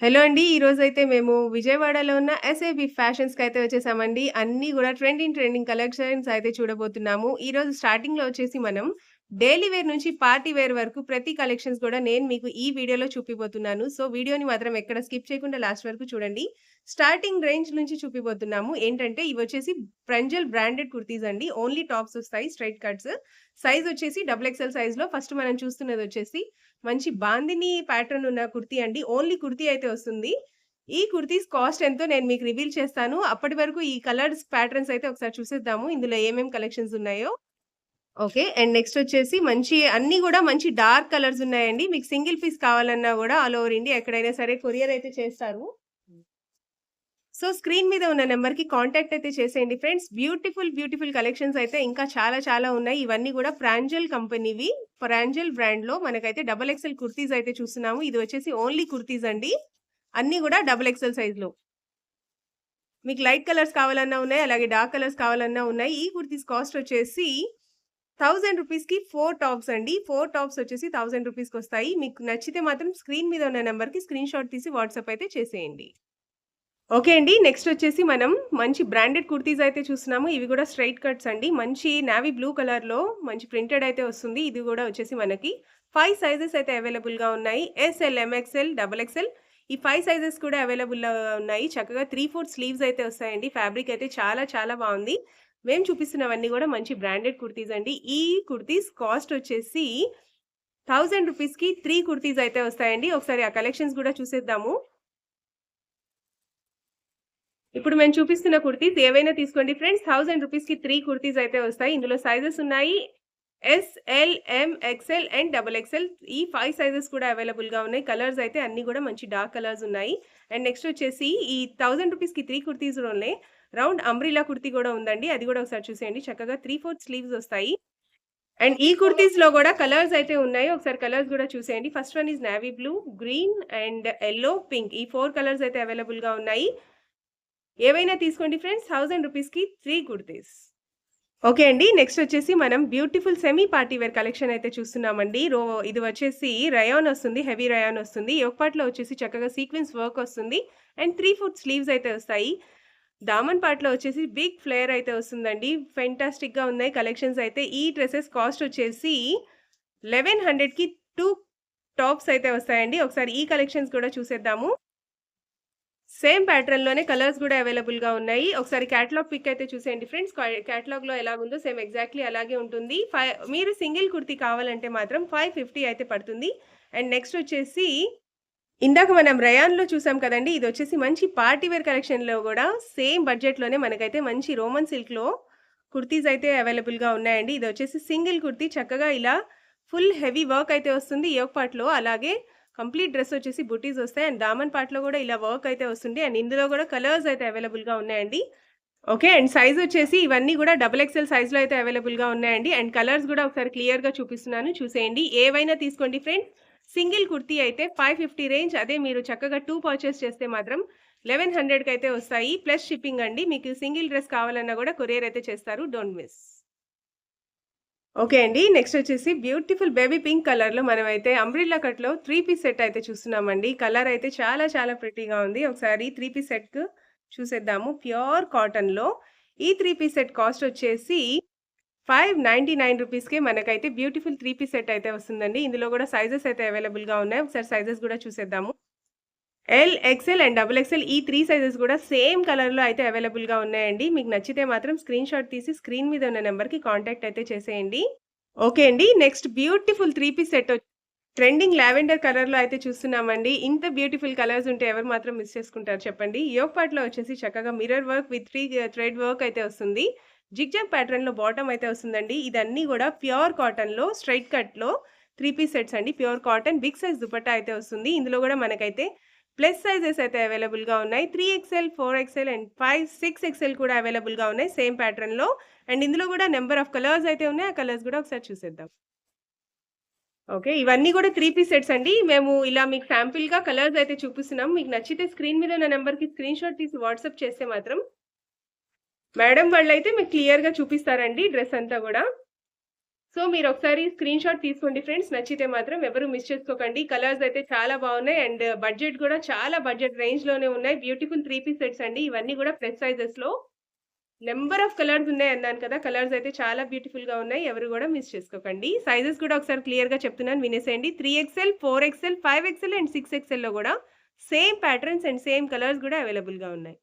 Hello అండి. ఈరోజైతే మేము విజయవాడలో ఉన్న ఎస్ఏబి ఫ్యాషన్స్‌కి అయితే వచ్చేసామండి. అన్నీ కూడా ట్రెండింగ్, ట్రెండింగ్ కలెక్షన్స్ అయితే చూడబోతున్నాము. ఈరోజు స్టార్టింగ్‌లో వచ్చేసి మనం డైలీ వేర్ నుంచి పార్టీ వేర్ వరకు ప్రతి కలెక్షన్స్ కూడా నేను మీకు ఈ వీడియోలో చూపిపోతున్నాను సో, వీడియోని మాత్రం ఎక్కడ స్కిప్ చేయకుండా లాస్ట్ వరకు చూడండి. స్టార్టింగ్ రేంజ్ నుంచి చూపిపోతున్నాము ఏంటంటే ఇవి వచ్చేసి ప్రంజల్ బ్రాండెడ్ కుర్తీస్ అండి. ఓన్లీ టాప్స్ వస్తాయి స్ట్రెయిట్ కట్స్. సైజ్ వచ్చేసి డబుల్ ఎక్స్ఎల్ సైజ్‌లో ఫస్ట్ మనం చూస్తున్నది వచ్చేసి మంచి బాందిని ప్యాటర్న్ ఉన్న కుర్తీ అండి. ఓన్లీ కుర్తీ అయితే వస్తుంది. ఈ కుర్తీస్ కాస్ట్ ఎంతో నేను మీకు రివీల్ చేస్తాను. అప్పటి వరకు ఈ కలర్స్ ప్యాటర్న్స్ అయితే ఒకసారి చూసేద్దాము. ఇందులో ఏమేమి కలెక్షన్స్ ఉన్నాయో. ఓకే. అండ్ నెక్స్ట్ వచ్చేసి మంచి అన్నీ కూడా మంచి డార్క్ కలర్స్ ఉన్నాయండి. మీకు సింగిల్ పీస్ కావాలన్నా కూడా ఆల్ ఓవర్ ఇండియా ఎక్కడైనా సరే కొరియర్ అయితే చేస్తారు. సో, స్క్రీన్ మీద ఉన్న నెంబర్కి కాంటాక్ట్ అయితే చేసేయండి ఫ్రెండ్స్. బ్యూటిఫుల్, బ్యూటిఫుల్ కలెక్షన్స్ అయితే ఇంకా చాలా చాలా ఉన్నాయి. ఇవన్నీ కూడా ప్రాంజల్ కంపెనీవి. ప్రాంజల్ బ్రాండ్‌లో మనకైతే డబల్ ఎక్స్ఎల్ కుర్తీస్ అయితే చూస్తున్నాము. ఇది వచ్చేసి ఓన్లీ కుర్తీస్ అండి. అన్నీ కూడా డబల్ ఎక్స్ఎల్ సైజ్‌లో. మీకు లైట్ కలర్స్ కావాలన్నా ఉన్నాయి. అలాగే డార్క్ కలర్స్ కావాలన్నా ఉన్నాయి. ఈ కుర్తీస్ కాస్ట్ వచ్చేసి థౌజండ్ రూపీస్కి ఫోర్ టాప్స్ అండి. ఫోర్ టాప్స్ వచ్చేసి థౌసండ్ రూపీస్కి వస్తాయి మీకు నచ్చితే మాత్రం స్క్రీన్ మీద ఉన్న నెంబర్కి స్క్రీన్ షాట్ తీసి వాట్సాప్ అయితే చేసేయండి. ఓకే అండి. నెక్స్ట్ వచ్చేసి మనం మంచి బ్రాండెడ్ కుర్తీస్ అయితే చూస్తున్నాము. ఇవి కూడా స్ట్రెయిట్ కట్స్ అండి. మంచి నావీ బ్లూ కలర్‌లో మంచి ప్రింటెడ్ అయితే వస్తుంది. ఇది కూడా వచ్చేసి మనకి ఫైవ్ సైజెస్ అయితే అవైలబుల్‌గా ఉన్నాయి. S L, M XL, double XL ఈ ఫైవ్ సైజెస్ కూడా అవైలబుల్గా ఉన్నాయి. చక్కగా 3/4 స్లీవ్స్ అయితే వస్తాయండి. ఫ్యాబ్రిక్ అయితే చాలా చాలా బాగుంది మేము చూపిస్తున్నవన్నీ కూడా మంచి బ్రాండెడ్ కుర్తీస్ అండి. ఈ కుర్తీస్ కాస్ట్ వచ్చేసి థౌజండ్ రూపీస్కి త్రీ కుర్తీస్ అయితే వస్తాయండి. ఒకసారి ఆ కలెక్షన్స్ కూడా చూసేద్దాము. ఇప్పుడు మేము చూపిస్తున్న కుర్తీస్ ఏవైనా తీసుకోండి ఫ్రెండ్స్. థౌసండ్ రూపీస్కి త్రీ కుర్తీస్ అయితే వస్తాయి. ఇందులో సైజెస్ ఉన్నాయి. S, L, M, XL and double XL ఈ ఫైవ్ సైజెస్ కూడా అవైలబుల్‌గా ఉన్నాయి. కలర్స్ అయితే అన్నీ కూడా మంచి డార్క్ కలర్స్ ఉన్నాయి. అండ్ నెక్స్ట్ వచ్చేసి ఈ థౌజండ్ రూపీస్కి త్రీ కుర్తీస్ ఉన్నాయి రౌండ్ అంబ్రిలా కుర్తీ కూడా ఉందండి. అది కూడా ఒకసారి చూసేయండి. చక్కగా 3/4 స్లీవ్స్ వస్తాయి. అండ్ ఈ కుర్తీస్‌లో కూడా కలర్స్ అయితే ఉన్నాయి. ఒకసారి కలర్స్ కూడా చూసేయండి. First one is navy blue, green and yellow pink ఈ ఫోర్ కలర్స్ అయితే అవైలబుల్‌గా ఉన్నాయి. ఏవైనా తీసుకోండి ఫ్రెండ్స్. థౌజండ్ రూపీస్కి త్రీ కుర్తీస్. ఓకే అండి. నెక్స్ట్ వచ్చేసి మనం beautiful semi party wear collection అయితే చూస్తున్నామండి. రో ఇది వచ్చేసి రయాన్ వస్తుంది. హెవీ రయాన్ వస్తుంది. యోగపాట్లో వచ్చేసి చక్కగా సీక్వెన్స్ వర్క్ వస్తుంది. అండ్ 3/4 స్లీవ్స్ అయితే వస్తాయి. దామన్ పార్ట్‌లో వచ్చేసి బిగ్ ఫ్లేయర్ అయితే వస్తుందండి. ఫెంటాస్టిక్‌గా ఉన్నాయి కలెక్షన్స్ అయితే. ఈ డ్రెస్సెస్ కాస్ట్ వచ్చేసి 1100కి 2 టాప్స్ అయితే వస్తాయండి. ఒకసారి ఈ కలెక్షన్స్ కూడా చూసేద్దాము. సేమ్ ప్యాటర్న్‌లోనే కలర్స్ కూడా అవైలబుల్‌గా ఉన్నాయి. ఒకసారి క్యాటలాగ్ పిక్ అయితే చూసేయండి ఫ్రెండ్స్. క్యాటలాగ్లో ఎలా ఉందో సేమ్ ఎగ్జాక్ట్‌లీ అలాగే ఉంటుంది. ఫైవ్ మీరు సింగిల్ కుర్తీ కావాలంటే మాత్రం 550 అయితే పడుతుంది. అండ్ నెక్స్ట్ వచ్చేసి ఇందాక మనం రయాన్‌లో చూసాం కదండీ! ఇదొచ్చేసి మంచి పార్టీ వేర్ కలెక్షన్‌లో కూడా సేమ్ బడ్జెట్‌లోనే మనకైతే మంచి రోమన్ సిల్క్‌లో కుర్తీస్ అయితే అవైలబుల్‌గా ఉన్నాయండి. ఇది వచ్చేసి సింగిల్ కుర్తీ చక్కగా ఇలా ఫుల్ హెవీ వర్క్ అయితే వస్తుంది యోక్ పార్ట్‌లో. అలాగే కంప్లీట్ డ్రెస్ వచ్చేసి బుటీస్ వస్తాయి. అండ్ దామన్ పార్ట్‌లో కూడా ఇలా వర్క్ అయితే వస్తుంది. అండ్ ఇందులో కూడా కలర్స్ అయితే అవైలబుల్‌గా ఉన్నాయండి. ఓకే. అండ్ సైజ్ వచ్చేసి ఇవన్నీ కూడా డబుల్ ఎక్స్ఎల్ సైజ్‌లో అయితే అవైలబుల్‌గా ఉన్నాయండి. అండ్ కలర్స్ కూడా ఒకసారి క్లియర్‌గా చూపిస్తున్నాను చూసేయండి. ఏవైనా తీసుకోండి ఫ్రెండ్స్. సింగిల్ కుర్తీ అయితే 550 రేంజ్. అదే మీరు చక్కగా టూ పర్చేస్ చేస్తే మాత్రం 1100కి అయితే వస్తాయి. ప్లస్ షిప్పింగ్ అండి. మీకు సింగిల్ డ్రెస్ కావాలన్నా కూడా కొరియర్ అయితే చేస్తారు. Don't miss. ఓకే అండి. నెక్స్ట్ వచ్చేసి బ్యూటిఫుల్ బేబీ పింక్ కలర్‌లో మనమైతే అంబ్రిల్లా కట్‌లో త్రీ పీస్ సెట్ అయితే చూస్తున్నామండి. కలర్ అయితే చాలా చాలా ప్రిటీగా ఉంది. ఒకసారి త్రీ పీస్ సెట్ చూసేద్దాము. ప్యూర్ కాటన్‌లో ఈ త్రీ పీస్ సెట్ కాస్ట్ వచ్చేసి ఫైవ్ నైంటీ నైన్ రూపీస్కే మనకైతే బ్యూటిఫుల్ త్రీ పీస్ సెట్ అయితే వస్తుందండి. ఇందులో కూడా సైజెస్ అయితే అవైలబుల్‌గా ఉన్నాయి. ఒకసారి సైజెస్ కూడా చూసేద్దాము. L, XL and double XL ఈ త్రీ సైజెస్ కూడా సేమ్ కలర్‌లో అయితే అవైలబుల్‌గా ఉన్నాయండి. మీకు నచ్చితే మాత్రం స్క్రీన్‌షాట్ తీసి స్క్రీన్ మీద ఉన్న నెంబర్కి కాంటాక్ట్ అయితే చేసేయండి. ఓకే అండి. Next beautiful three piece set trending lavender కలర్‌లో అయితే చూస్తున్నామండి. ఇంత బ్యూటిఫుల్ కలర్స్ ఉంటే ఎవరు మాత్రం మిస్ చేసుకుంటారు చెప్పండి. యోగ్ పార్ట్‌లో వచ్చేసి చక్కగా mirror work with three thread work అయితే వస్తుంది. జిగ్‌జాగ్ ప్యాటర్న్‌లో బాటమ్ అయితే వస్తుందండి. ఇదన్నీ కూడా ప్యూర్ కాటన్‌లో స్ట్రైట్ కట్‌లో త్రీ పీస్ సెట్స్ అండి. Pure cotton big size dupatta అయితే వస్తుంది. ఇందులో కూడా మనకైతే ప్లస్ సైజెస్ అయితే అవైలబుల్‌గా ఉన్నాయి. Three XL, four XL and 5, 6 XL కూడా అవైలబుల్‌గా ఉన్నాయి సేమ్ ప్యాటర్న్‌లో. అండ్ ఇందులో కూడా నెంబర్ ఆఫ్ కలర్స్ అయితే ఉన్నాయి. ఆ కలర్స్ కూడా ఒకసారి చూసేద్దాం. ఓకే. ఇవన్నీ కూడా త్రీ పీస్ సెట్స్ అండి. మేము ఇలా మీకు శాంపిల్‌గా కలర్స్ అయితే చూపిస్తున్నాం. మీకు నచ్చితే స్క్రీన్ మీద ఉన్న నంబర్‌కి స్క్రీన్‌షాట్ తీసి వాట్సాప్ చేస్తే మాత్రం మేడం వాళ్ళైతే మీకు క్లియర్‌గా చూపిస్తారండి డ్రెస్ అంతా కూడా సో మీరు ఒకసారి స్క్రీన్ షాట్ తీసుకోండి ఫ్రెండ్స్. నచ్చితే మాత్రం ఎవరు మిస్ చేసుకోకండి. కలర్స్ అయితే చాలా బాగున్నాయి. అండ్ బడ్జెట్ కూడా చాలా బడ్జెట్ రేంజ్లోనే ఉన్నాయి. బ్యూటిఫుల్ త్రీ పీస్ సెట్స్ అండి. ఇవన్నీ కూడా ప్లస్ సైజెస్లో. నెంబర్ ఆఫ్ కలర్స్ ఉన్నాయి అన్నాను కదా. కలర్స్ అయితే చాలా బ్యూటిఫుల్గా ఉన్నాయి. ఎవరు కూడా మిస్ చేసుకోకండి. సైజెస్ కూడా ఒకసారి క్లియర్గా చెప్తున్నాను. వినేసేయండి. Three XL four XL five XL and six ఎక్స్ఎల్లో కూడా same patterns and same colours కూడా అవైలబుల్గా ఉన్నాయి.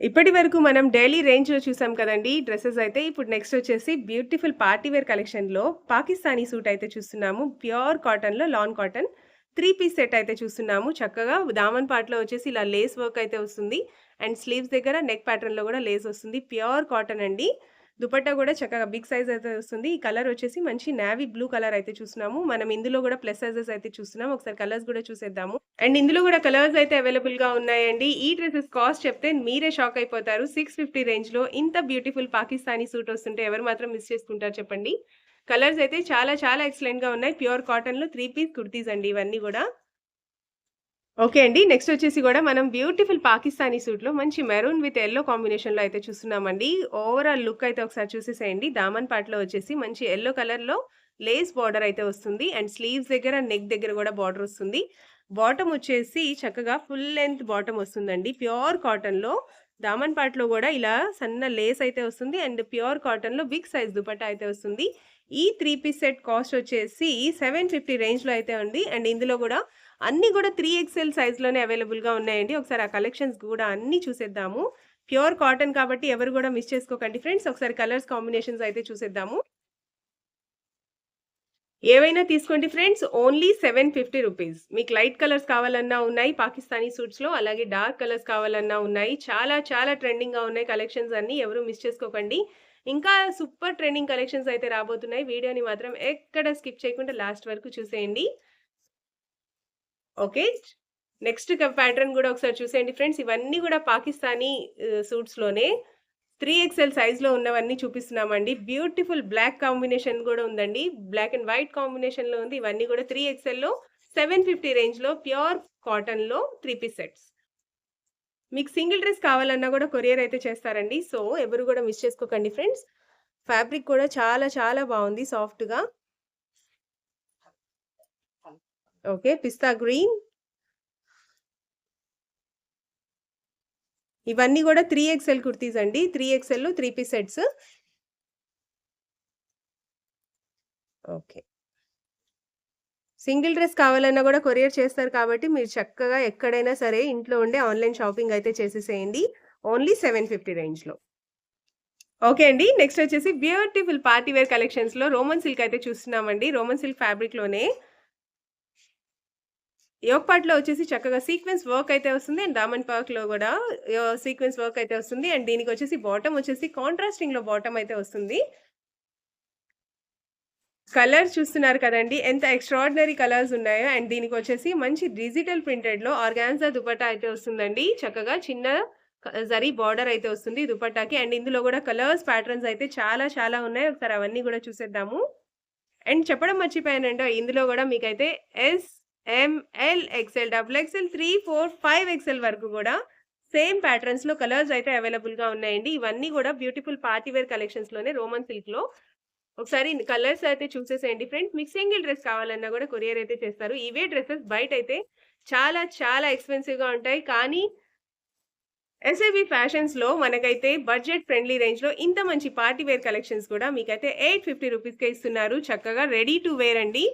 ఇప్పటి వరకు మనం డైలీ రేంజ్‌లో చూసాం కదండీ! డ్రెస్సెస్ అయితే. ఇప్పుడు నెక్స్ట్ వచ్చేసి బ్యూటిఫుల్ పార్టీ వేర్ కలెక్షన్‌లో పాకిస్తానీ సూట్ అయితే చూస్తున్నాము. ప్యూర్ కాటన్‌లో lawn cotton. Three piece set అయితే చూస్తున్నాము. చక్కగా దామన్ పార్ట్‌లో వచ్చేసి ఇలా లేస్ వర్క్ అయితే వస్తుంది. అండ్ స్లీవ్స్ దగ్గర నెక్ ప్యాటర్న్‌లో కూడా లేస్ వస్తుంది. ప్యూర్ కాటన్ అండి. దుపట్టా కూడా చక్కగా బిగ్ సైజ్ అయితే వస్తుంది. ఈ కలర్ వచ్చేసి మంచి నావీ బ్లూ కలర్ అయితే చూస్తున్నాము. మనం ఇందులో కూడా ప్లస్ సైజెస్ అయితే చూస్తున్నాం ఒకసారి కలర్స్ కూడా చూసేద్దాము. అండ్ ఇందులో కూడా కలర్స్ అయితే అవైలబుల్గా ఉన్నాయండి. ఈ డ్రెస్సెస్ కాస్ట్ చెప్తే మీరే షాక్ అయిపోతారు. సిక్స్ రేంజ్లో ఇంత బ్యూటిఫుల్ పాకిస్తానీ సూట్ వస్తుంటే ఎవరు మాత్రం మిస్ చేసుకుంటారు చెప్పండి. కలర్స్ అయితే చాలా చాలా ఎక్సలెంట్‌గా ఉన్నాయి. ప్యూర్ కాటన్లో త్రీ పీస్ కుర్తీస్ అండి ఇవన్నీ కూడా. ఓకే అండి. నెక్స్ట్ వచ్చేసి కూడా మనం బ్యూటిఫుల్ పాకిస్తానీ సూట్‌లో మంచి మెరూన్ విత్ ఎల్లో కాంబినేషన్‌లో అయితే చూస్తున్నామండి. ఓవరాల్ లుక్ అయితే ఒకసారి చూసేసేయండి. దామన్ పార్ట్‌లో వచ్చేసి మంచి ఎల్లో కలర్‌లో లేస్ బార్డర్ అయితే వస్తుంది. అండ్ స్లీవ్స్ దగ్గర, నెక్ దగ్గర కూడా బార్డర్ వస్తుంది. బాటమ్ వచ్చేసి చక్కగా ఫుల్ లెంత్ బాటమ్ వస్తుందండి. ప్యూర్ కాటన్‌లో దామన్ పార్ట్‌లో కూడా ఇలా సన్న లేస్ అయితే వస్తుంది. అండ్ ప్యూర్ కాటన్‌లో బిగ్ సైజ్ దుపట్టా అయితే వస్తుంది. ఈ త్రీ పీస్ సెట్ కాస్ట్ వచ్చేసి 750 రేంజ్‌లో అయితే ఉంది. అండ్ ఇందులో కూడా అన్నీ కూడా త్రీ ఎక్స్ఎల్ సైజ్‌లోనే అవైలబుల్‌గా ఉన్నాయండి. ఒకసారి ఆ కలెక్షన్స్ కూడా అన్నీ చూసేద్దాము. ప్యూర్ కాటన్ కాబట్టి ఎవరు కూడా మిస్ చేసుకోకండి ఫ్రెండ్స్. ఒకసారి కలర్స్ కాంబినేషన్స్ అయితే చూసేద్దాము. ఏవైనా తీసుకోండి ఫ్రెండ్స్. Only 750 rupees. మీకు లైట్ కలర్స్ కావాలన్నా ఉన్నాయి పాకిస్తానీ సూట్స్‌లో. అలాగే డార్క్ కలర్స్ కావాలన్నా ఉన్నాయి. చాలా చాలా ట్రెండింగ్‌గా ఉన్నాయి కలెక్షన్స్ అన్నీ. ఎవరు మిస్ చేసుకోకండి. ఇంకా సూపర్ ట్రెండింగ్ కలెక్షన్స్ అయితే రాబోతున్నాయి. వీడియోని మాత్రం ఎక్కడ స్కిప్ చేయకుండా లాస్ట్ వరకు చూసేయండి. ఓకే. నెక్స్ట్ క ప్యాటర్న్ కూడా ఒకసారి చూసేయండి ఫ్రెండ్స్. ఇవన్నీ కూడా పాకిస్తానీ సూట్స్‌లోనే త్రీ ఎక్స్ఎల్ సైజ్‌లో ఉన్నవన్నీ చూపిస్తున్నామండి. బ్యూటిఫుల్ బ్లాక్ కాంబినేషన్ కూడా ఉందండి. బ్లాక్ అండ్ వైట్ కాంబినేషన్‌లో ఉంది. ఇవన్నీ కూడా త్రీ ఎక్స్ఎల్‌లో 750 రేంజ్‌లో ప్యూర్ కాటన్‌లో త్రీ పీస్ సెట్స్. మీకు సింగిల్ డ్రెస్ కావాలన్నా కూడా కొరియర్ అయితే చేస్తారండి. సో, ఎవరు కూడా మిస్ చేసుకోకండి ఫ్రెండ్స్. ఫ్యాబ్రిక్ కూడా చాలా చాలా బాగుంది సాఫ్ట్‌గా. ఓకే. పిస్తా గ్రీన్. ఇవన్నీ కూడా త్రీ ఎక్స్ఎల్ కుర్తీస్ అండి. Three XL three piece sets. Okay. Single dress కావాలన్నా కూడా కొరియర్ చేస్తారు కాబట్టి మీరు చక్కగా ఎక్కడైనా సరే ఇంట్లో ఉండే ఆన్‌లైన్ షాపింగ్ అయితే చేసేసేయండి. ఓన్లీ 750 రేంజ్‌లో. ఓకే అండి. నెక్స్ట్ వచ్చేసి బ్యూటిఫుల్ పార్టీ వేర్ కలెక్షన్స్‌లో రోమన్ సిల్క్ అయితే చూస్తున్నామండి. రోమన్ సిల్క్ ఫ్యాబ్రిక్‌లోనే యోగ్ పార్ట్‌లో వచ్చేసి చక్కగా సీక్వెన్స్ వర్క్ అయితే వస్తుంది. అండ్ దామన్ పార్క్‌లో కూడా సీక్వెన్స్ వర్క్ అయితే వస్తుంది. అండ్ దీనికి వచ్చేసి బాటమ్ వచ్చేసి కాంట్రాస్టింగ్‌లో బాటమ్ అయితే వస్తుంది. కలర్స్ చూస్తున్నారు కదండి ఎంత ఎక్స్ట్రాడినరీ కలర్స్ ఉన్నాయో. అండ్ దీనికి వచ్చేసి మంచి డిజిటల్ ప్రింటెడ్‌లో ఆర్గాన్జా దుపట్టా అయితే వస్తుందండి. చక్కగా చిన్న జరీ బార్డర్ అయితే వస్తుంది దుపట్టాకి. అండ్ ఇందులో కూడా కలర్స్, ప్యాటర్న్స్ అయితే చాలా చాలా ఉన్నాయి. ఒకసారి అవన్నీ కూడా చూసేద్దాము. అండ్ చెప్పడం మర్చిపోయానండి. ఇందులో కూడా మీకైతే S, M L XL XL, double XL, 3, 4, 5 XL వరకు కూడా సేమ్ ప్యాటర్న్స్‌లో కలర్స్ అయితే అవైలబుల్‌గా ఉన్నాయండి. ఇవన్నీ కూడా బ్యూటిఫుల్ పార్టీ వేర్ కలెక్షన్స్‌లోనే రోమన్ సిల్క్‌లో. ఒకసారి కలర్స్ అయితే చూసేసేయండి ఫ్రెండ్స్. మీకు సింగిల్ డ్రెస్ కావాలన్నా కూడా కొరియర్ అయితే చేస్తారు. ఇవే డ్రెస్సెస్ బయట అయితే చాలా చాలా ఎక్స్‌పెన్సివ్‌గా ఉంటాయి. కానీ ఎస్ఏబీ ఫ్యాషన్స్‌లో మనకైతే బడ్జెట్ ఫ్రెండ్లీ రేంజ్‌లో ఇంత మంచి పార్టీవేర్ కలెక్షన్స్ కూడా మీకైతే 850 రూపీస్‌కే ఇస్తున్నారు. చక్కగా రెడీ టు వేర్ అండి.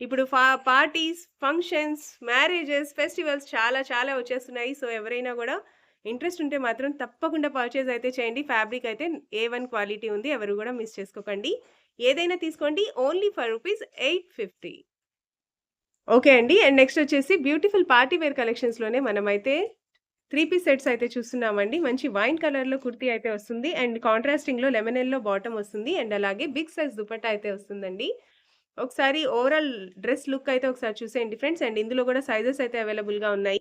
ఇప్పుడు ఫా పార్టీస్, ఫంక్షన్స్, మ్యారేజెస్, ఫెస్టివల్స్ చాలా చాలా వచ్చేస్తున్నాయి. సో, ఎవరైనా కూడా ఇంట్రెస్ట్ ఉంటే మాత్రం తప్పకుండా పర్చేజ్ అయితే చేయండి. ఫ్యాబ్రిక్ అయితే ఏ వన్ క్వాలిటీ ఉంది. ఎవరు కూడా మిస్ చేసుకోకండి. ఏదైనా తీసుకోండి. Only for rupees 850. ఓకే అండి. అండ్ నెక్స్ట్ వచ్చేసి బ్యూటిఫుల్ పార్టీ వేర్ కలెక్షన్స్‌లోనే మనమైతే త్రీ పీస్ సెట్స్ అయితే చూస్తున్నామండి. మంచి వైన్ కలర్‌లో కుర్తీ అయితే వస్తుంది. అండ్ కాంట్రాస్టింగ్‌లో లెమనెల్లో బాటమ్ వస్తుంది. అండ్ అలాగే బిగ్ సైజ్ దుపట్టా అయితే వస్తుందండి. ఒకసారి ఓవరాల్ డ్రెస్ లుక్ అయితే ఒకసారి చూసేయండి ఫ్రెండ్స్. అండ్ ఇందులో కూడా సైజెస్ అయితే అవైలబుల్‌గా ఉన్నాయి.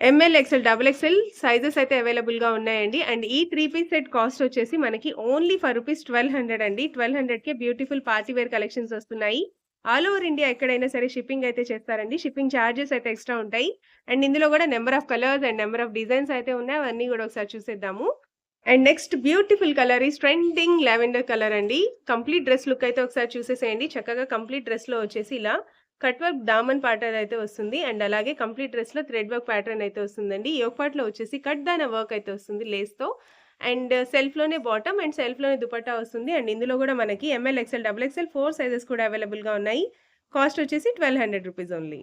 M L, XL, double XL sizes అయితే అవైలబుల్‌గా ఉన్నాయండి. అండ్ ఈ త్రీ పీస్ సెట్ కాస్ట్ వచ్చేసి మనకి ఓన్లీ ఫర్ రూపీస్ 1200 అండి. 1200కే బ్యూటిఫుల్ పార్టీ వేర్ కలెక్షన్స్ వస్తున్నాయి. ఆల్ ఓవర్ ఇండియా ఎక్కడైనా సరే షిప్పింగ్ అయితే చేస్తారండి. షిప్పింగ్ చార్జెస్ అయితే ఎక్స్ట్రా ఉంటాయి. అండ్ ఇందులో కూడా number of colours and number of designs అయితే ఉన్నాయి. అవన్నీ కూడా ఒకసారి చూసేద్దాము. And next beautiful colour is trending lavender colour అండి. కంప్లీట్ డ్రెస్ లుక్ అయితే ఒకసారి చూసేసేయండి. చక్కగా కంప్లీట్ డ్రెస్లో వచ్చేసి ఇలా కట్ వర్క్ దామన్ ప్యాటర్న్ అయితే వస్తుంది. అండ్ అలాగే కంప్లీట్ డ్రెస్లో థ్రెడ్ వర్క్ ప్యాటర్న్ అయితే వస్తుందండి. ఈ పార్ట్ వచ్చేసి కట్ దాన వర్క్ అయితే వస్తుంది లేస్తో అండ్ సెల్ఫ్లోనే బాటమ్ అండ్ సెల్ఫ్లోనే దుపట్టా వస్తుంది. అండ్ ఇందులో కూడా మనకి M L XL double XL four sizes కూడా అవైలబుల్గా ఉన్నాయి. కాస్ట్ వచ్చేసి twelve hundred rupees only.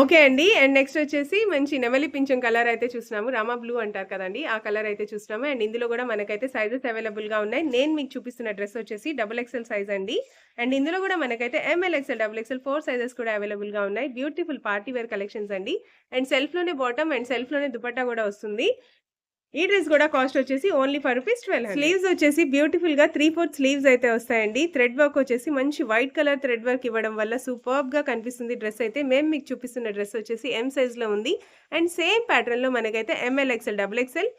Okay అండి. అండ్ నెక్స్ట్ వచ్చేసి మంచి నెమలి పింఛం కలర్ అయితే చూస్తున్నాము. రామా బ్లూ అంటారు కదండి ఆ కలర్ అయితే చూస్తున్నాము. అండ్ ఇందులో కూడా మనకైతే సైజెస్ అవైలబుల్గా ఉన్నాయి. నేను మీకు చూపిస్తున్న డ్రెస్ వచ్చేసి డబుల్ ఎక్సెల్ సైజ్ అండి. అండ్ ఇందులో కూడా మనకైతే M L XL double XL four sizes కూడా అవైలబుల్గా ఉన్నాయి. బ్యూటిఫుల్ పార్టీ వేర్ కలెక్షన్స్ అండి. అండ్ సెల్ఫ్లోనే బాటమ్ అండ్ సెల్ఫ్లోనే దుపట్టా కూడా వస్తుంది. ఈ డ్రెస్ కూడా కాస్ట్ వచ్చేసి only for rupees twelve sleeves వచ్చేసి బ్యూటిఫుల్గా త్రీ ఫోర్త్ స్లీవ్స్ అయితే వస్తాయండి. థ్రెడ్ వర్క్ వచ్చేసి మంచి వైట్ కలర్ థ్రెడ్ వర్క్ ఇవ్వడం వల్ల సూపర్బ్గా కనిపిస్తుంది డ్రెస్ అయితే. మేము మీకు చూపిస్తున్న డ్రెస్ వచ్చేసి ఎం సైజ్లో ఉంది. అండ్ సేమ్ ప్యాటర్న్లో మనకైతే M L XL double XL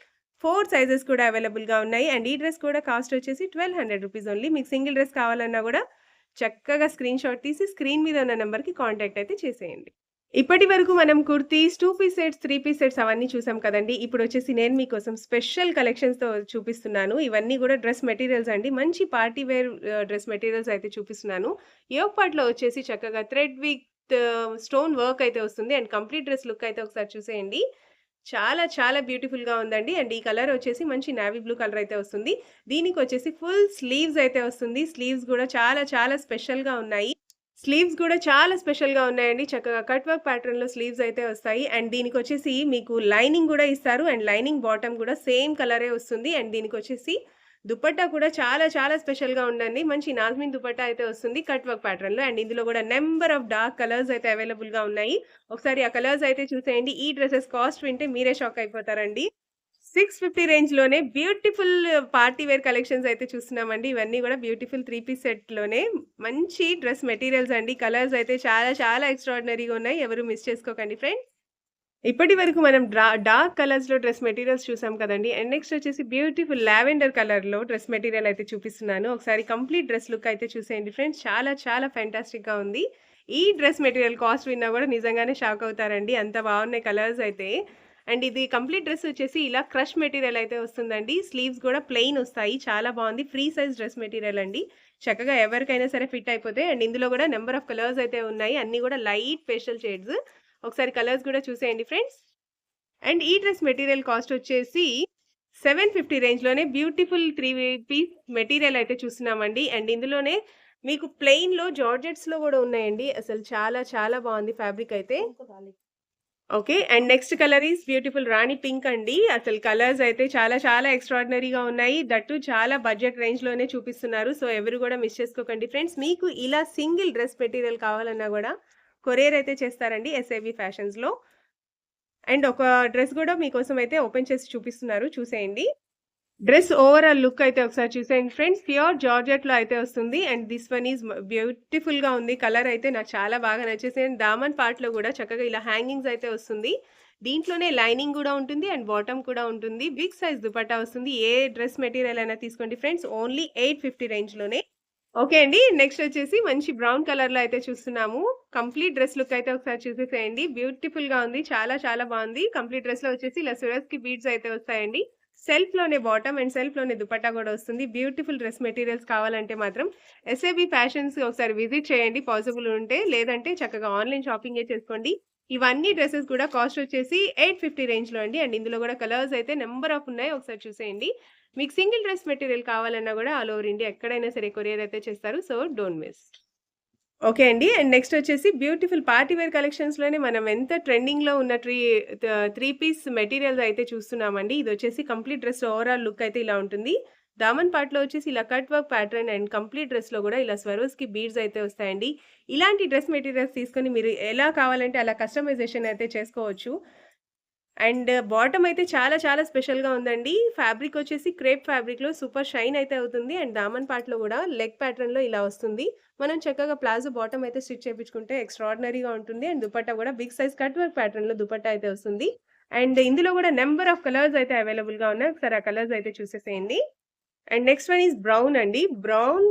four sizes కూడా అవైలబుల్గా ఉన్నాయి. అండ్ ఈ డ్రెస్ కూడా కాస్ట్ వచ్చేసి ట్వెల్వ్ హండ్రెడ్ రూపీస్ ఓన్లీ. మీకు సింగిల్ డ్రెస్ కావాలన్నా కూడా చక్కగా స్క్రీన్ షాట్ తీసి స్క్రీన్ మీద ఉన్న నెంబర్కి కాంటాక్ట్ అయితే చేసేయండి. ఇప్పటి వరకు మనం kurtis two piece sets three piece sets అవన్నీ చూసాం కదండి. ఇప్పుడు వచ్చేసి నేను మీకోసం స్పెషల్ కలెక్షన్స్తో చూపిస్తున్నాను. ఇవన్నీ కూడా డ్రెస్ మెటీరియల్స్ అండి. మంచి పార్టీ వేర్ డ్రెస్ మెటీరియల్స్ అయితే చూపిస్తున్నాను. యోగ్ పార్ట్లో వచ్చేసి చక్కగా థ్రెడ్ విత్ స్టోన్ వర్క్ అయితే వస్తుంది. అండ్ కంప్లీట్ డ్రెస్ లుక్ అయితే ఒకసారి చూసేయండి. చాలా చాలా బ్యూటిఫుల్గా ఉందండి. అండ్ ఈ కలర్ వచ్చేసి మంచి నావీ బ్లూ కలర్ అయితే వస్తుంది. దీనికి వచ్చేసి ఫుల్ స్లీవ్స్ అయితే వస్తుంది. స్లీవ్స్ కూడా చాలా చాలా స్పెషల్గా ఉన్నాయి. స్లీవ్స్ కూడా చాలా స్పెషల్గా ఉన్నాయండి. చక్కగా కట్ వర్క్ ప్యాటర్న్లో స్లీవ్స్ అయితే వస్తాయి. అండ్ దీనికి వచ్చేసి మీకు లైనింగ్ కూడా ఇస్తారు. అండ్ లైనింగ్ బాటమ్ కూడా సేమ్ కలరే వస్తుంది. అండ్ దీనికి వచ్చేసి దుపట్టా కూడా చాలా చాలా స్పెషల్గా ఉండండి మంచి నాజ్మిన్ దుపట్టా అయితే వస్తుంది కట్ వర్క్ ప్యాటర్న్లో. అండ్ ఇందులో కూడా నెంబర్ ఆఫ్ డార్క్ కలర్స్ అయితే అవైలబుల్గా ఉన్నాయి. ఒకసారి ఆ కలర్స్ అయితే చూసేయండి. ఈ డ్రెస్సెస్ కాస్ట్ వింటే మీరే షాక్ అయిపోతారండి. సిక్స్ ఫిఫ్టీ రేంజ్లోనే బ్యూటిఫుల్ పార్టీ వేర్ కలెక్షన్స్ అయితే చూస్తున్నామండి. ఇవన్నీ కూడా బ్యూటిఫుల్ త్రీ పీస్ సెట్లోనే మంచి డ్రెస్ మెటీరియల్స్ అండి. కలర్స్ అయితే చాలా చాలా ఎక్స్ట్రాడినరీగా ఉన్నాయి. ఎవరు మిస్ చేసుకోకండి ఫ్రెండ్స్ ఇప్పటి వరకు మనం డ్రా డార్క్ కలర్స్లో డ్రెస్ మెటీరియల్స్ చూసాం కదండి. అండ్ నెక్స్ట్ వచ్చేసి బ్యూటిఫుల్ లావెండర్ కలర్లో డ్రెస్ మెటీరియల్ అయితే చూపిస్తున్నాను. ఒకసారి కంప్లీట్ డ్రెస్ లుక్ అయితే చూసేయండి ఫ్రెండ్స్ చాలా చాలా ఫ్యాంటాస్టిక్గా ఉంది. ఈ డ్రెస్ మెటీరియల్ కాస్ట్ విన్నా కూడా నిజంగానే షాక్ అవుతారండి. అంత బాగున్నాయి కలర్స్ అయితే. అండ్ ఇది కంప్లీట్ డ్రెస్ వచ్చేసి ఇలా క్రష్ మెటీరియల్ అయితే వస్తుందండి. స్లీవ్స్ కూడా ప్లెయిన్ వస్తాయి. చాలా బాగుంది. ఫ్రీ సైజ్ డ్రెస్ మెటీరియల్ అండి. చక్కగా ఎవరికైనా సరే ఫిట్ అయిపోతే అండ్ ఇందులో కూడా నెంబర్ ఆఫ్ కలర్స్ అయితే ఉన్నాయి. అన్నీ కూడా లైట్ ఫేషియల్ షేడ్స్. ఒకసారి కలర్స్ కూడా చూసేయండి ఫ్రెండ్స్. అండ్ ఈ డ్రెస్ మెటీరియల్ కాస్ట్ వచ్చేసి సెవెన్ ఫిఫ్టీ రేంజ్లోనే బ్యూటిఫుల్ త్రీ పీస్ మెటీరియల్ అయితే చూస్తున్నామండి. అండ్ ఇందులోనే మీకు ప్లెయిన్లో జార్జెట్స్లో కూడా ఉన్నాయండి. అసలు చాలా చాలా బాగుంది ఫ్యాబ్రిక్ అయితే. Okay. And next colour is beautiful rani pink అండి. అసలు కలర్స్ అయితే చాలా చాలా ఎక్స్ట్రాడినరీగా ఉన్నాయి. దట్టు చాలా బడ్జెట్ రేంజ్లోనే చూపిస్తున్నారు. సో ఎవరు కూడా మిస్ చేసుకోకండి ఫ్రెండ్స్. మీకు ఇలా సింగిల్ డ్రెస్ మెటీరియల్ కావాలన్నా కూడా కొరియర్ అయితే చేస్తారండి ఎస్ఐవి ఫ్యాషన్స్లో అండ్ ఒక డ్రెస్ కూడా మీకోసం అయితే ఓపెన్ చేసి చూపిస్తున్నారు. చూసేయండి. డ్రెస్ ఓవరాల్ లుక్ అయితే ఒకసారి చూసేయండి. ఫ్రెండ్స్ ప్యూర్ జార్జెట్లో అయితే వస్తుంది. అండ్ దిస్ వన్ ఈజ్ బ్యూటిఫుల్గా ఉంది. కలర్ అయితే నాకు చాలా బాగా నచ్చేసింది. అండ్ దామన్ పార్ట్లో కూడా చక్కగా ఇలా హ్యాంగింగ్స్ అయితే వస్తుంది. దీంట్లోనే లైనింగ్ కూడా ఉంటుంది. అండ్ బాటమ్ కూడా ఉంటుంది. బిగ్ సైజ్ దుపట్టా వస్తుంది. ఏ డ్రెస్ మెటీరియల్ అయినా తీసుకోండి. ఫ్రెండ్స్ ఓన్లీ ఎయిట్ ఫిఫ్టీ రేంజ్లోనే ఓకే అండి. నెక్స్ట్ వచ్చేసి మంచి బ్రౌన్ కలర్లో అయితే చూస్తున్నాము. కంప్లీట్ డ్రెస్ లుక్ అయితే ఒకసారి చూసేసేయండి. బ్యూటిఫుల్గా ఉంది. చాలా చాలా బాగుంది. కంప్లీట్ డ్రెస్లో వచ్చేసి ఇలా సురస్కి బీడ్స్ అయితే వస్తాయండి. సెల్ఫ్లోనే బాటమ్ అండ్ సెల్ఫ్లోనే దుపట్టా కూడా వస్తుంది. బ్యూటిఫుల్ డ్రెస్ మెటీరియల్స్ కావాలంటే మాత్రం ఎస్ఏబి ఫ్యాషన్స్ ఒకసారి విజిట్ చేయండి. పాసిబుల్ ఉంటే లేదంటే చక్కగా ఆన్లైన్ షాపింగే చేసుకోండి. ఇవన్నీ డ్రెస్సెస్ కూడా కాస్ట్ వచ్చేసి ఎయిట్ ఫిఫ్టీ రేంజ్లో అండి. అండ్ ఇందులో కూడా కలర్స్ అయితే నెంబర్ ఆఫ్ ఉన్నాయి. ఒకసారి చూసేయండి. మీకు సింగిల్ డ్రెస్ మెటీరియల్ కావాలన్నా కూడా ఆల్ ఓవర్ ఇండియా ఎక్కడైనా సరే కొరియర్ అయితే చేస్తారు. So don't miss. ఓకే అండి. అండ్ నెక్స్ట్ వచ్చేసి బ్యూటిఫుల్ పార్టీ వేర్ కలెక్షన్స్లోనే మనం ఎంత ట్రెండింగ్లో ఉన్న త్రీ త్రీ పీస్ మెటీరియల్స్ అయితే చూస్తున్నామండి. ఇది వచ్చేసి కంప్లీట్ డ్రెస్ ఓవరాల్ లుక్ అయితే ఇలా ఉంటుంది. దామన్ పార్ట్లో వచ్చేసి ఇలా cut work pattern and complete డ్రెస్లో కూడా ఇలా స్వరోస్కి బీడ్స్ అయితే వస్తాయండి. ఇలాంటి డ్రెస్ మెటీరియల్స్ తీసుకొని మీరు ఎలా కావాలంటే అలా కస్టమైజేషన్ అయితే చేసుకోవచ్చు. అండ్ బాటమ్ అయితే చాలా చాలా స్పెషల్‌గా ఉందండి. ఫ్యాబ్రిక్ వచ్చేసి క్రేప్ ఫ్యాబ్రిక్‌లో సూపర్ షైన్ అయితే అవుతుంది. అండ్ దామన్ పార్ట్‌లో కూడా లెగ్ ప్యాటర్న్‌లో ఇలా వస్తుంది. మనం చక్కగా ప్లాజో బాటమ్ అయితే స్టిచ్ చేయించుకుంటే ఎక్స్ట్రాడినరీగా ఉంటుంది. అండ్ దుపట్టా కూడా బిగ్ సైజ్ కట్ వర్క్ ప్యాటర్న్‌లో దుపట్టా అయితే వస్తుంది. అండ్ ఇందులో కూడా నెంబర్ ఆఫ్ కలర్స్ అయితే అవైలబుల్‌గా ఉన్నాయి. ఒకసారి ఆ కలర్స్ అయితే చూసేసేయండి. And next one is brown అండి. Brown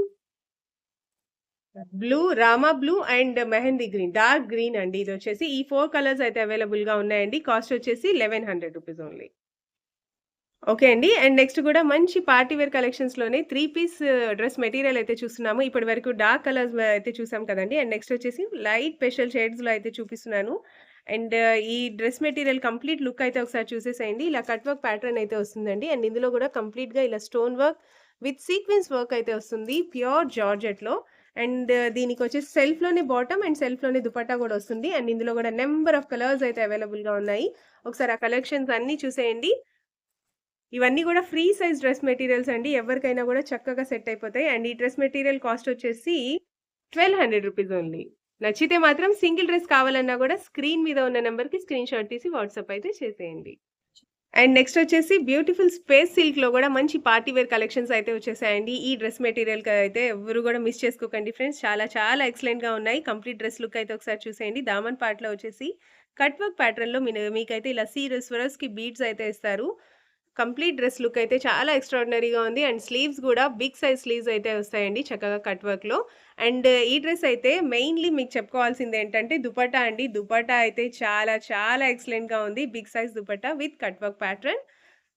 blue, rama blue and mehndi green. Dark green అండి ఇది వచ్చేసి ఈ ఫోర్ కలర్స్ అయితే అవైలబుల్‌గా ఉన్నాయండి. కాస్ట్ వచ్చేసి 1100 రూపీస్ ఓన్లీ. ఓకే అండి. అండ్ నెక్స్ట్ కూడా మంచి పార్టీ వేర్ కలెక్షన్స్‌లోనే త్రీ పీస్ డ్రెస్ మెటీరియల్ అయితే చూస్తున్నాము. ఇప్పటి వరకు డార్క్ కలర్స్ అయితే చూసాం కదండి అండ్ నెక్స్ట్ వచ్చేసి లైట్ స్పెషల్ షేడ్స్‌లో అయితే చూపిస్తున్నాను. అండ్ ఈ డ్రెస్ మెటీరియల్ కంప్లీట్ లుక్ అయితే ఒకసారి చూసేసేయండి. ఇలా కట్ వర్క్ ప్యాటర్న్ అయితే వస్తుందండి. అండ్ ఇందులో కూడా కంప్లీట్‌గా ఇలా stone work with sequence work అయితే వస్తుంది. ప్యూర్ జార్జెట్‌లో. అండ్ uh, దీనికొచ్చేసి సెల్ఫ్‌లోనే బాటమ్ అండ్ సెల్ఫ్‌లోనే దుపట్టా కూడా వస్తుంది. అండ్ ఇందులో కూడా నెంబర్ ఆఫ్ కలర్స్ అయితే అవైలబుల్‌గా ఉన్నాయి. ఒకసారి ఆ కలెక్షన్స్ అన్నీ చూసేయండి. ఇవన్నీ కూడా ఫ్రీ సైజ్ డ్రెస్ మెటీరియల్స్ అండి. ఎవరికైనా కూడా చక్కగా సెట్ అయిపోతాయి. అండ్ ఈ డ్రెస్ మెటీరియల్ కాస్ట్ వచ్చేసి ట్వల్వ్ హండ్రెడ్ రూపీస్ ఓన్లీ. నచ్చితే మాత్రం సింగిల్ డ్రెస్ కావాలన్నా కూడా స్క్రీన్ మీద ఉన్న నెంబర్కి స్క్రీన్ షాట్ తీసి వాట్సాప్ అయితే చేసేయండి. అండ్ నెక్స్ట్ వచ్చేసి బ్యూటిఫుల్ స్పేస్ సిల్క్‌లో కూడా మంచి పార్టీ వేర్ కలెక్షన్స్ అయితే వచ్చేసాయండి. ఈ డ్రెస్ మెటీరియల్‌కి అయితే ఎవ్వరు కూడా మిస్ చేసుకోకండి ఫ్రెండ్స్. చాలా చాలా ఎక్సలెంట్‌గా ఉన్నాయి. కంప్లీట్ డ్రెస్ లుక్ అయితే ఒకసారి చూసేయండి. దామన్ పార్ట్‌లో వచ్చేసి కట్ వర్క్ ప్యాటర్న్‌లో మీకైతే ఇలా సీర్కి బీట్స్ అయితే ఇస్తారు. కంప్లీట్ డ్రెస్ లుక్ అయితే చాలా ఎక్స్ట్రాడినరీగా ఉంది. అండ్ స్లీవ్స్ కూడా బిగ్ సైజ్ స్లీవ్స్ అయితే వస్తాయండి చక్కగా కట్ వర్క్‌లో. అండ్ ఈ డ్రెస్ అయితే మెయిన్‌లీ మీకు చెప్పుకోవాల్సింది ఏంటంటే దుపట్టా అండి. దుపట్టా అయితే చాలా చాలా ఎక్సలెంట్‌గా ఉంది. Big size dupatta with cut work pattern.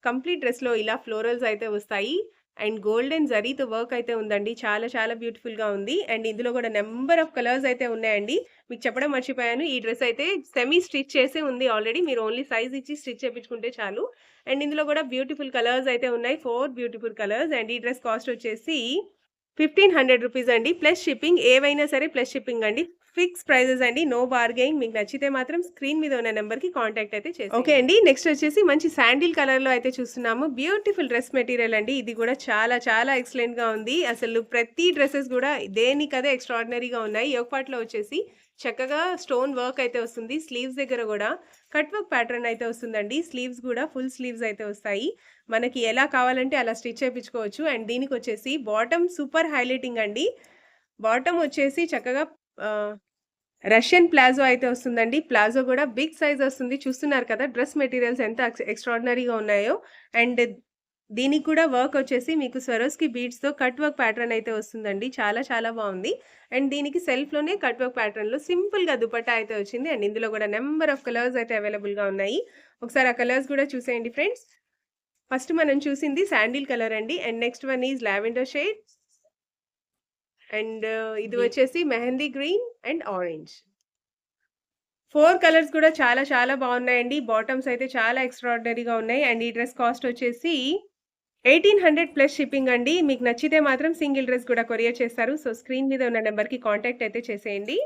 Complete డ్రెస్‌లో ఇలా ఫ్లోరల్స్ అయితే వస్తాయి. అండ్ గోల్డెన్ జరీతో వర్క్ అయితే ఉందండి. చాలా చాలా బ్యూటిఫుల్‌గా ఉంది. అండ్ ఇందులో కూడా నెంబర్ ఆఫ్ కలర్స్ అయితే ఉన్నాయండి. మీకు చెప్పడం మర్చిపోయాను. ఈ డ్రెస్ అయితే సెమీ స్టిచ్ చేసే ఉంది ఆల్రెడీ. మీరు ఓన్లీ సైజ్ ఇచ్చి స్టిచ్ చేయించుకుంటే చాలు. అండ్ ఇందులో కూడా బ్యూటిఫుల్ కలర్స్ అయితే ఉన్నాయి. ఫోర్ బ్యూటిఫుల్ కలర్స్ అండ్ ఈ డ్రెస్ కాస్ట్ వచ్చేసి ఫిఫ్టీన్ హండ్రెడ్ రూపీస్ అండి. Plus shipping. ఏవైనా సరే ప్లస్ షిప్పింగ్ అండి. ఫిక్స్ ప్రైజెస్ అండి. No bargaining. మీకు నచ్చితే మాత్రం స్క్రీన్ మీద ఉన్న నెంబర్కి కాంటాక్ట్ అయితే చేసి ఓకే అండి. నెక్స్ట్ వచ్చేసి మంచి శాండిల్ కలర్‌లో అయితే చూస్తున్నాము. బ్యూటిఫుల్ డ్రెస్ మెటీరియల్ అండి. ఇది కూడా చాలా చాలా ఎక్సలెంట్‌గా ఉంది. అసలు ప్రతి డ్రెస్సెస్ కూడా దేనికదే ఎక్స్ట్రాడినరీగా ఉన్నాయి. ఒకపాట్లో వచ్చేసి చక్కగా స్టోన్ వర్క్ అయితే వస్తుంది. స్లీవ్స్ దగ్గర కూడా కట్ వర్క్ ప్యాటర్న్ అయితే వస్తుందండి. స్లీవ్స్ కూడా ఫుల్ స్లీవ్స్ అయితే వస్తాయి. మనకి ఎలా కావాలంటే అలా స్టిచ్ చేయించుకోవచ్చు అండ్ దీనికొచ్చేసి బాటమ్ సూపర్ హైలైటింగ్ అండి. బాటమ్ వచ్చేసి చక్కగా రష్యన్ ప్లాజో అయితే వస్తుందండి. ప్లాజో కూడా బిగ్ సైజ్ వస్తుంది. చూస్తున్నారు కదా! డ్రెస్ మెటీరియల్స్ ఎంత ఎక్స్ట్రాడినరీగా ఉన్నాయో. అండ్ దీనికి కూడా వర్క్ వచ్చేసి మీకు స్వరోస్‌కి బీడ్స్‌తో కట్ వర్క్ ప్యాటర్న్ అయితే వస్తుందండి. చాలా చాలా బావుంది. అండ్ దీనికి సెల్ఫ్‌లోనే కట్ వర్క్ ప్యాటర్న్‌లో సింపుల్‌గా దుపట్టా అయితే వచ్చింది. అండ్ ఇందులో గూడా నంబర్ ఆఫ్ కలర్స్ అయితే అవైలబుల్‌గా ఉన్నాయి. ఒకసారి ఆ కలర్స్ గూడా చూసేయండి ఫ్రెండ్స్. ఫస్ట్ మనం చూసింది శాండిల్ కలర్ అండి. And next one is lavender shade. And ఇది వచ్చేసి mehndi green and orange. 4 colours కూడా చాలా చాలా బావున్నాయండి. బాటమ్స్ అయితే చాలా ఎక్స్ట్రార్డినరీగా ఉన్నాయి. అండ్ ఈ డ్రెస్ కాస్ట్ వచ్చేసి 1800 ప్లస్ షిప్పింగ్ అండి. మీకు నచ్చితే మాత్రం సింగిల్ డ్రెస్ కూడా కొరియర్ చేస్తారు. సో స్క్రీన్ మీద ఉన్న నెంబర్కి కాంటాక్ట్ అయితే చేసేయండి.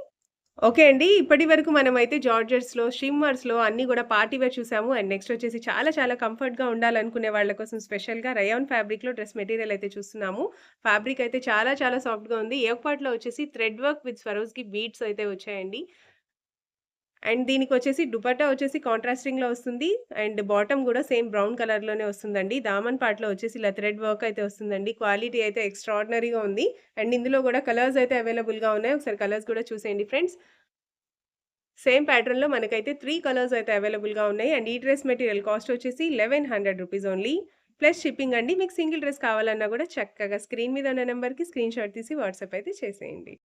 ఓకే అండి. ఇప్పటి వరకు మనమైతే జార్జెట్స్‌లో, షిమ్మర్స్‌లో అన్నీ కూడా పార్టీ వేర్ చూసాము. అండ్ నెక్స్ట్ వచ్చేసి చాలా చాలా కంఫర్ట్‌గా ఉండాలనుకునే వాళ్ళ కోసం స్పెషల్‌గా రయాన్ ఫ్యాబ్రిక్‌లో డ్రెస్ మెటీరియల్ అయితే చూస్తున్నాము. ఫ్యాబ్రిక్ అయితే చాలా చాలా సాఫ్ట్‌గా ఉంది. యోక్ పార్ట్‌లో వచ్చేసి thread work with Swarovski beads అయితే వచ్చాయండి. అండ్ దీనికి వచ్చేసి దుపట్టా వచ్చేసి కాంట్రాస్టింగ్‌లో వస్తుంది. అండ్ బాటమ్ కూడా సేమ్ బ్రౌన్ కలర్‌లోనే వస్తుందండి. దామన్ పార్ట్‌లో వచ్చేసి ఇలా థ్రెడ్ వర్క్ అయితే వస్తుందండి. క్వాలిటీ అయితే ఎక్స్ట్రాడినరీగా ఉంది. అండ్ ఇందులో కూడా కలర్స్ అయితే అవైలబుల్‌గా ఉన్నాయి. ఒకసారి కలర్స్ కూడా చూసేయండి ఫ్రెండ్స్. సేమ్ ప్యాటర్న్‌లో మనకైతే త్రీ కలర్స్ అయితే అవైలబుల్‌గా ఉన్నాయి. అండ్ ఈ డ్రెస్ మెటీరియల్ కాస్ట్ వచ్చేసి రూ. 1100 ఓన్లీ. ప్లస్ షిప్పింగ్ అండి. మీకు సింగిల్ డ్రెస్ కావాలన్నా కూడా చక్కగా స్క్రీన్ మీద ఉన్న నంబర్‌కి స్క్రీన్‌షాట్ తీసి వాట్సాప్ అయితే చేసేయండి.